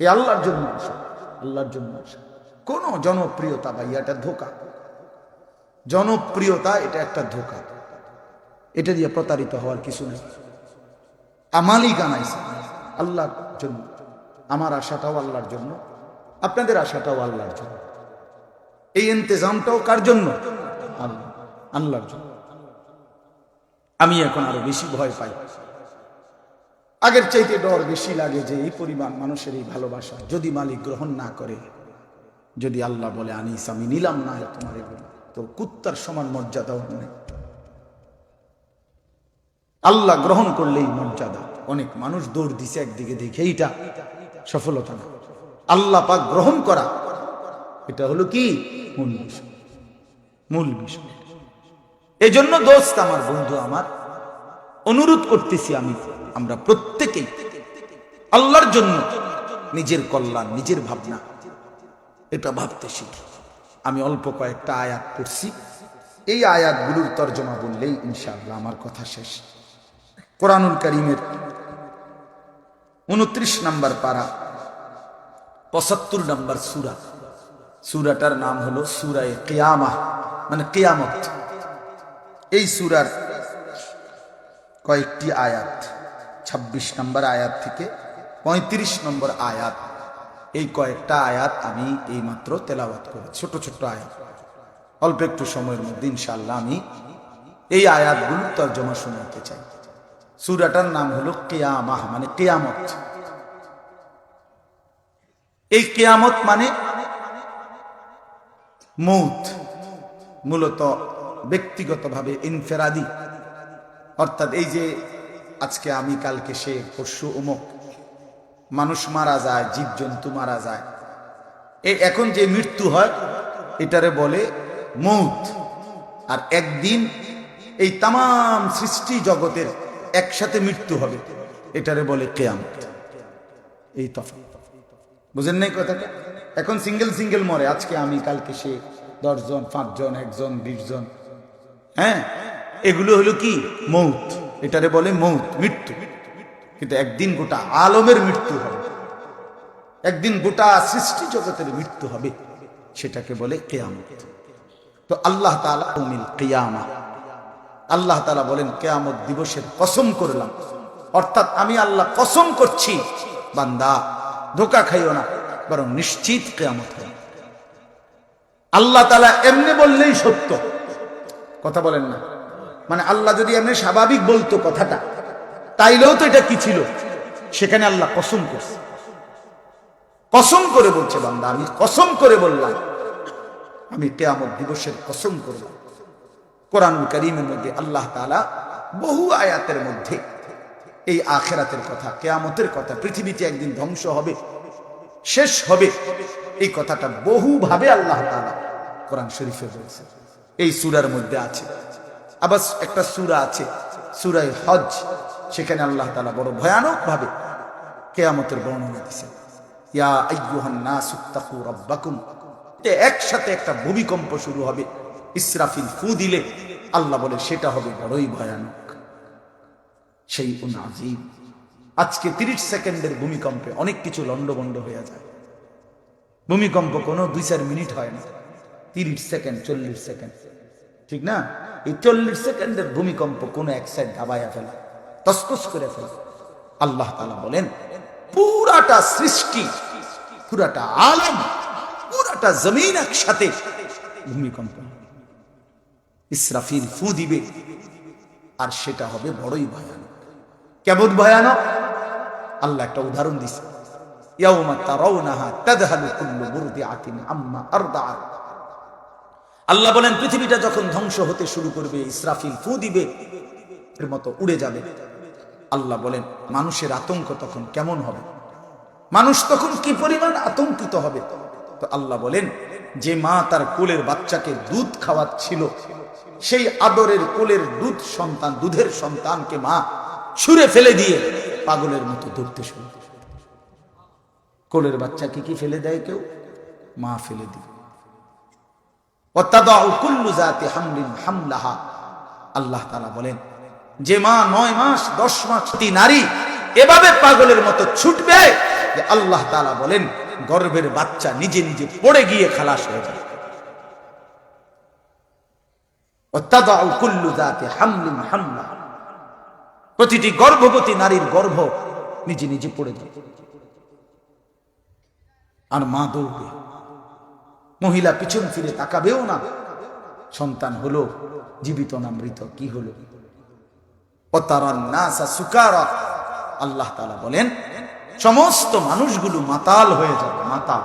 এই আল্লাহর জন্য আসা, আল্লাহর জন্য আসা। কোন জনপ্রিয়তা ভাই এটা ধোকা। জনপ্রিয়তা এটা একটা ধোকা। এটা দিয়ে প্রতারিত হওয়ার কিছু নেই। আমালই গানাইছে আল্লাহর জন্য। আমার আশাটাও আল্লাহর জন্য। আপনাদের আশাটাও আল্লাহর জন্য। এই ইন্তজামটাও কার জন্য? আল্লাহ। আল্লাহর জন্য। আমি এখন আরও বেশি ভয় পাই। আগের চাইতে ডর বেশি লাগে যে এই পরিমাণ মানুষের এই ভালোবাসা যদি মালিক গ্রহণ না করে, যদি আল্লাহ বলে, আনিস, আমি নিলাম না তোমার এগুলো তো কুত্তার সমান মর্যাদাও নেই। আল্লাহ গ্রহণ করলেই মর্যাদা। অনেক মানুষ দৌড় দিছে একদিকে দেখে, এইটা সফলতা না। আল্লাহ পাক গ্রহণ করা, এটা হলো কি? মূল বিষয় মূল বিষয় এই জন্য দোস্ত আমার বন্ধু আমার, অনুরোধ করতেছি আমি। আমরা প্রত্যেকেই আল্লাহর জন্য নিজের কল্যাণ, নিজের ভাবনা। এটা ভাবতে শিখি। আমি অল্প কয়েকটা আয়াত পড়ছি। এই আয়াতগুলোর তর্জমা বললেই ইনশাআল্লাহ আমার কথা শেষ। কোরআনুল করিমের উনত্রিশ নাম্বার পারা, পঁচাত্তর নাম্বার সুরা। সুরাটার নাম হলো সুরায় কেয়ামা মানে কেয়ামত। এই সুরার কয়েকটি আয়াত। ২৬ নম্বর আয়াত থেকে ৩৫ নম্বর আয়াত। এই কয়েকটা আয়াত আমি এই মাত্র তেলাওয়াত করি ছোট ছোট আয়াত। অল্প একটু সময়ের মধ্যে ইনশাল্লাহ আমি এই আয়াতগুলো তর্জমা শোনাতে চাই। সুরাটার নাম হলো কেয়ামাহ মানে কেয়ামত। এই কেয়ামত মানে মৌত, মূলত ব্যক্তিগতভাবে ইনফেরাদি। অর্থাৎ এই যে আজকে আমি, কালকে সে, পরশু অমুক। মানুষ মারা যায়, জীবজন্তু মারা যায়। এ এখন যে মৃত্যু হয়, এটারে বলে মৌত। আর একদিন এই তাম সৃষ্টি জগতের একসাথে মৃত্যু হবে, এটারে বলে কেয়ামত। এই তফাৎ। বুঝেন নাই কথাটা? এখন সিঙ্গেল সিঙ্গেল মরে, আজকে আমি, কালকে সে, দশজন, পাঁচজন, একজন, বিশজন। হ্যাঁ? এগুলো হলো কি? মৌত। এটারে বলে মৌত, মৃত্যু। কিন্তু একদিন গোটা আলমের মৃত্যু হবে। একদিন গোটা সৃষ্টি জগতের মৃত্যু হবে, সেটাকে বলে কেয়ামত। তো আল্লাহ কেয়ামা। আল্লাহ তালা বলেন, কেয়ামত দিবসের কসম করলাম অর্থাৎ আমি আল্লাহ কসম করছি, বান্দা, ধোকা খাইও না, বরং নিশ্চিত কেয়ামত হবে। আল্লাহ তালা এমনি বললেই সত্য। কথা বলেন না। মানে আল্লাহ যদি এমনি স্বাভাবিক বলতো কথাটা, তাইলেও তো এটা কি ছিল? সেখানে আল্লাহ কসম করছে। কসম করে বলছে বান্দা, আমি কসম করে বললাম, আমি কেয়ামত দিবসের কসম করলাম কোরআন করিমের মধ্যে আল্লাহ তালা বহু আয়াতের মধ্যে এই আখেরাতের কথা, কেয়ামতের কথা, পৃথিবীতে একদিন ধ্বংস হবে, শেষ হবে, এই কথাটা বহুভাবে আল্লাহ তালা কোরআন শরীফে বলছে। এই সুরার মধ্যে আছে। আবার একটা সুরা আছে, সুরাই হজ সেখানে আল্লাহ তালা বড় ভয়ানক ভাবে কেয়ামতের বর্ণনা রাব্বাকুম। একসাথে একটা ভূমিকম্প শুরু হবে, ইসরাফিল ফু দিলে, আল্লাহ বলে, সেটা হবে বড়ই ভয়ানক। সেই উনাজিব আজকে তিরিশ সেকেন্ডের ভূমিকম্পে অনেক কিছু লন্ডভন্ড হয়ে যায়। ভূমিকম্প কোনো দুই চার মিনিট হয় না। তিরিশ সেকেন্ড, চল্লিশ সেকেন্ড। ঠিক না? এই চল্লিশ সেকেন্ডের ভূমিকম্প কোনো এক সাইড দাবাইয়া ফেলে তসতস করে ফেলে। আল্লাহ তালা বলেন, পুরাটা সৃষ্টি, পুরাটা আলম, পুরাটা জমিন একসাথে ভূমিকম্প। ইসরাফিল ফু দিবে, আর সেটা হবে বড়ই ভয়ানক। কেমন ভয়ানক? আল্লাহ একটা উদাহরণ দিছে, ইয়াউমা তারাউনাহা তাদহালু কুল্লু মুরদিআতিন আম্মা আরদাআত আল্লাহ বলেন, পৃথিবীটা যখন ধ্বংস হতে শুরু করবে, ইসরাফিল ফু দিবে, এর মতো উড়ে যাবে। আল্লাহ বলেন, মানুষের আতঙ্ক তখন কেমন হবে? মানুষ তখন কি পরিমাণ আতঙ্কিত হবে? তো আল্লাহ বলেন, যে মা তার কোলের বাচ্চাকে দুধ খাওয়াচ্ছিল, সেই আদরের কোলের দুধ সন্তান, দুধের সন্তানকে মা ছুঁড়ে ফেলে দিয়ে পাগলের মতো দৌড়তে শুরু। কোলের বাচ্চাকে কি ফেলে দেয় কেউ? মা ফেলে দিয়ে আল্লাহ বলেন, যে মা নয় মাস, দশ মাস নারী, এভাবে পাগলের মতো ছুটবে আল্লাহ তালা বলেন গর্বের বাচ্চা নিজে নিজে পড়ে গিয়ে খালাস হয়ে যাবে। প্রতিটি গর্ভবতী নারীর গর্ভ নিজে নিজে পড়ে যাবে। আর মা দৌড়বে। মহিলা পিছন ফিরে তাকাবেও না। সন্তান হলো, জীবিত না মৃত, কি হলো? আল্লাহ তাআলা বলেন, সমস্ত মানুষগুলো মাতাল হয়ে যাবে। মাতাল।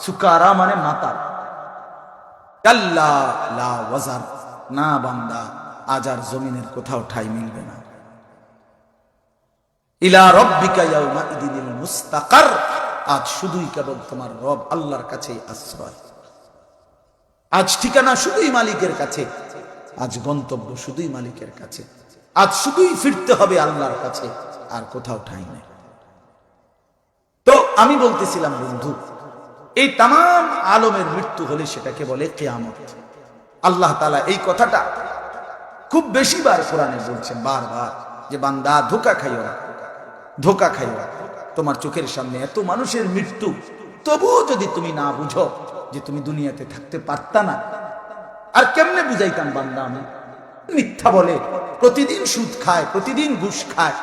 সুকারা মানে মাতাল। ওয়াজার। না বান্দা, আজ আর জমিনের কোথাও ঠাই মিলবে না। ইলা রব্বিকা ইয়াউমা মুস্তাকার। আজ শুধুই কেবল তোমার রব, আল্লাহর কাছে আশ্রয়। আজ ঠিকানা শুধুই মালিকের কাছে, আজ গন্তব্য শুধুই মালিকের কাছে, আজ শুধুই ফিরতে হবে আল্লাহর কাছে, আর কোথাও ঠাই নেই তো আমি বলতেছিলাম, বন্ধু, এই তাম আলমের মৃত্যু হলে সেটাকে বলে কেয়ামত আল্লাহ তালা এই কথাটা খুব বেশি বার কোরআনে বলছেন, বারবার, যে বান্দা ধোকা খাইও ধোকা খাইও। তোমার চোখের সামনে এত মানুষের মৃত্যু, তবুও যদি তুমি না বুঝো যে তুমি দুনিয়াতে থাকতে পারতা না। আর কেমনে বুঝাইতাম বান্দা আমি? মিথ্যা বলে, প্রতিদিন সুদ খায়, প্রতিদিন ঘুষ খায়,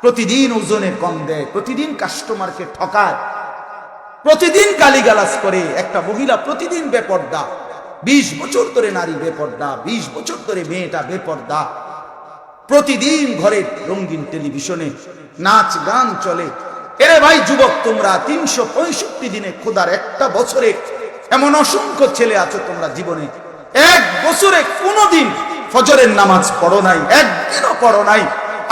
প্রতিদিন ওজনে কম দেয়, প্রতিদিন কাস্টমারকে ঠকায়, প্রতিদিন গালিগালাজ করে। একটা মহিলা প্রতিদিন বেপর্দা, বিশ বছর ধরে নারী বেপর্দা, বিশ বছর ধরে মেয়েটা বেপর্দা, প্রতিদিন ঘরে রঙিন টেলিভিশনে নাচ গান চলে। এরে ভাই যুবক তোমরা, তিনশো পঁয়ষট্টি দিনে খোদার একটা বছরে এমন অসংখ্য ছেলে আছো তোমরা জীবনে। এক বছরে কোনোদিন ফজরের নামাজ পড়ো নাই, একদিনও পড়ো নাই।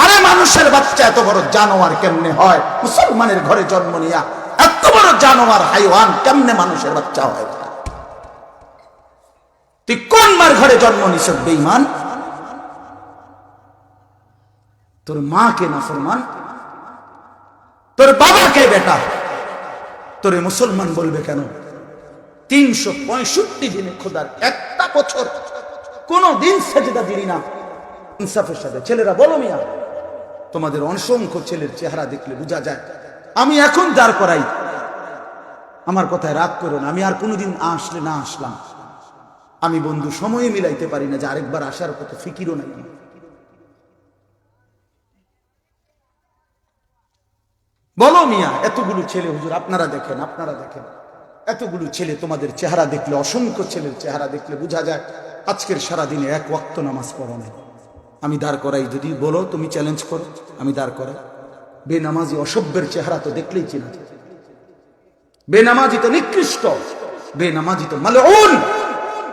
আরে মানুষের বাচ্চা এত বড় জানোয়ার কেমনে হয়? মুসলমানের ঘরে জন্ম নিয়া এত বড় জানোয়ার, হাইওয়ান, কেমনে মানুষের বাচ্চা হয়? তুই কোন মার ঘরে জন্ম নিছ বেইমান তোর মাকে না ফরমান? তোর বাবাকে বেটা? তোরে মুসলমান বলবে কেন? তিনশো পঁয়ষট্টি দিনে খোদার একটা বছর কোন দিন সেজদা দিলি না। ইনসাফের সাথে। ছেলেরা, বলো মিয়া, তোমাদের অসংখ্য ছেলের চেহারা দেখলে বোঝা যায়। আমি এখন দাঁড় করাই। আমার কথায় রাগ করো না, আমি আর কোনোদিন আসলে না আসলাম। আমি বন্ধু, সময়ে মিলাইতে পারি না যে আরেকবার আসার কত ফিকিরও নাই। বলো মিয়া, এতগুলো ছেলে হুজুর, আপনারা দেখেন আপনারা দেখেন। এতগুলো ছেলে তোমাদের চেহারা দেখলে, অসংখ্য ছেলের চেহারা দেখলে বোঝা যায়, আজকের সারাদিনে এক ওয়াক্ত নামাজ পড়ো নাই। আমি দাঁড় করাই, যদি বলো তুমি চ্যালেঞ্জ করো, আমি দাঁড় করাই। বেনামাজি অসভ্যের চেহারা তো দেখলেই চেনা। বেনামাজি তো নিকৃষ্ট, বেনামাজি তো মালউন,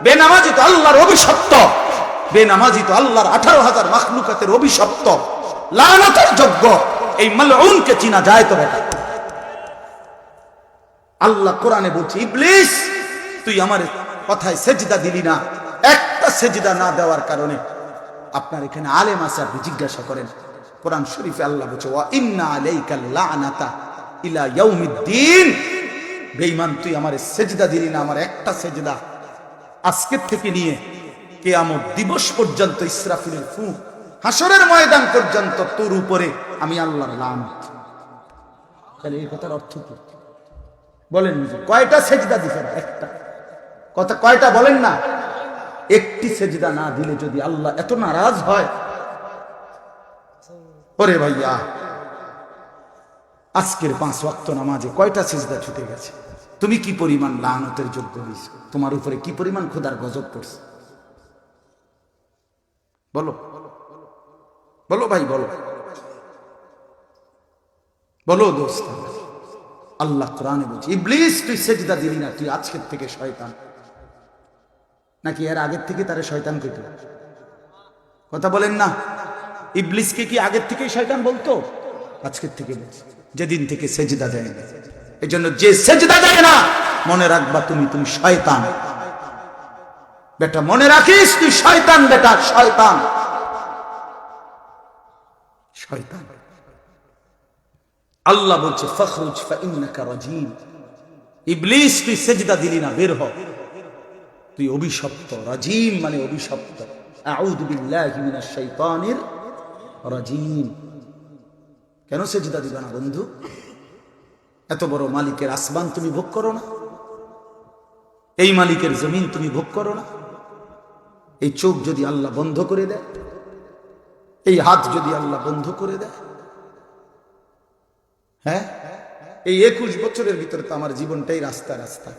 বেনামাজি তো আল্লাহর অভিশপ্ত, বেনামাজি তো আল্লাহর আঠারো হাজার মাখলুকাতের অভিশপ্ত। লানতের যোগ্য, এই মালউনকে চিনা যায় তো বেটা। আল্লাহ কোরআনে বলছে, ইবলিস, তুই আমার কথায় সেজদা দিলি না। একটা সেজদা না দেওয়ার কারণে আপনার এখানে আলেম আছে, আপনি জিজ্ঞাসা করেন। কোরআন শরীফে আল্লাহ বলছে, ওয়া ইন্না আলাইকা লানাতা ইলা ইয়াউমিদ্দিন। বেঈমান, তুই আমার সেজদা দিলি না, আমার একটা সেজদা। আজকের থেকে নিয়ে কেয়ামত দিবস পর্যন্ত ইসরাফিলের ফু হাসরের ময়দান পর্যন্ত তোর উপরে আমি আল্লাহর লানত। তাহলে এই কথার অর্থ কি? বলেন কয়টা সেজদা দিছেন? একটা। কথা কয়টা বলেন না? একটি সেজদা না দিলে যদি আল্লাহ এত নারাজ হয়। ওরে ভাইয়া, আজকের পাঁচ ওয়াক্ত নামাজে কয়টা সেজদা ছুটে গেছে? তুমি কি পরিমাণ লানতের যোগ্য হয়েছ তোমার উপরে কি পরিমাণ খোদার গজব পড়ছে? বলো। বলো ভাই, বলো। বলো দোস্ত। আল্লাহ কোরআনে বলছে, ইবলিস, তুই সেজদা দিলি না, তুই আজকের থেকে শয়তান। নাকি এর আগের থেকে তারে শয়তান কইত? কথা বলেন না। ইবলিসকে কি আগের থেকেই শয়তান বলতো? আজকের থেকে যেদিন থেকে সেজদা দেয় না। এই জন্য যে সেজদা দেয় না, মনে রাখবা তুমি তুমি শয়তান। বেটা, মনে রাখিস, তুই শয়তান, বেটা, শয়তান। শয়তান। আল্লাহ বলছে, ফখরুজ ফাইন্নাকা রাজিম ইবলিস, তুই সেজদা দিলি না, বের হ। তুই অভিশপ্ত রাজিম মানে অভিশপ্ত। আউযু বিল্লাহি মিনাশ শাইতানির রাজিম। কেন সেজদা দিবা না বন্ধু? এত বড় মালিকের আসমান তুমি ভোগ করো না? এই মালিকের জমিন তুমি ভোগ করো না? এই চোখ যদি আল্লাহ বন্ধ করে দেয়, এই হাত যদি আল্লাহ বন্ধ করে দেয় হ্যাঁ? এই একুশ বছরের ভিতরে তো আমার জীবনটাই রাস্তা রাস্তা।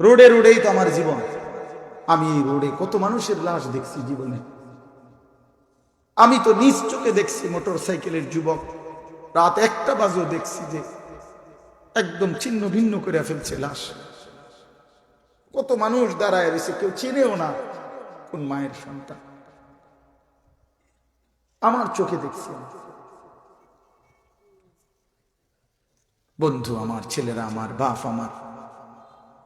রোডে রোডেই তো আমার জীবন। আমি এই রোডে কত মানুষের লাশ দেখছি জীবনে। আমি তো নিজ চোখে দেখছি মোটর সাইকেলের যুবক। রাত একটা বাজেও দেখছি যে একদম ছিন্ন ভিন্ন করে ফেলছে লাশ। কত মানুষ দাঁড়ায় রয়েছে, কেউ চেনেও না কোন মায়ের সন্তান। আমার চোখে দেখছি আমি। বন্ধু আমার, ছেলেরা আমার, বাপ আমার।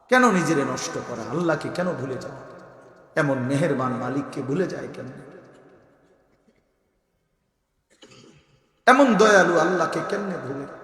কেন নিজেরে নষ্ট করা? আল্লাহকে কেন ভুলে যাওয়া? এমন মেহেরবান মালিককে ভুলে যায় কেন এমন দয়ালু আল্লাহকে কেমনে ভুলে?